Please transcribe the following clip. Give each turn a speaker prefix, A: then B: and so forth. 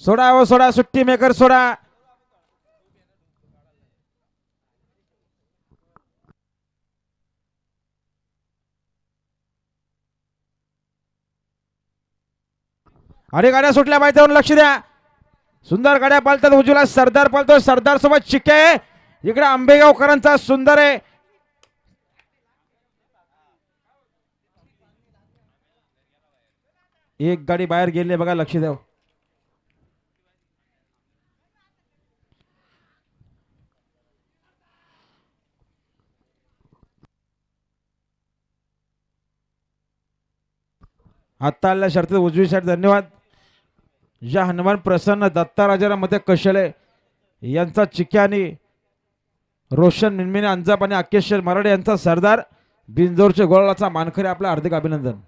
A: सोडा व सोडा सुट्टी मेकर सोडा. अरे गाड्या सुटल्या पाहिजे लक्ष द्या. सुंदर गाड्या पालतात उजूला सरदार पालतो सरदार सोबत चिक्के इकडे आंबेगावकरांचा सुंदर आहे. एक गाडी बाहेर गेली बघा लक्ष द्या. आत्ता आल्या शर्तीत उजवी साईड धन्यवाद. या हनुमान प्रसन्न दत्ताराजाला मध्ये कशले? यांचा चिक्यानी रोशन मिनमिने अंजाप आणि अकेश्वर मराठे यांचा सरदार. बिंजोरचे गोळाचा मानकरी आपलं हार्दिक अभिनंदन.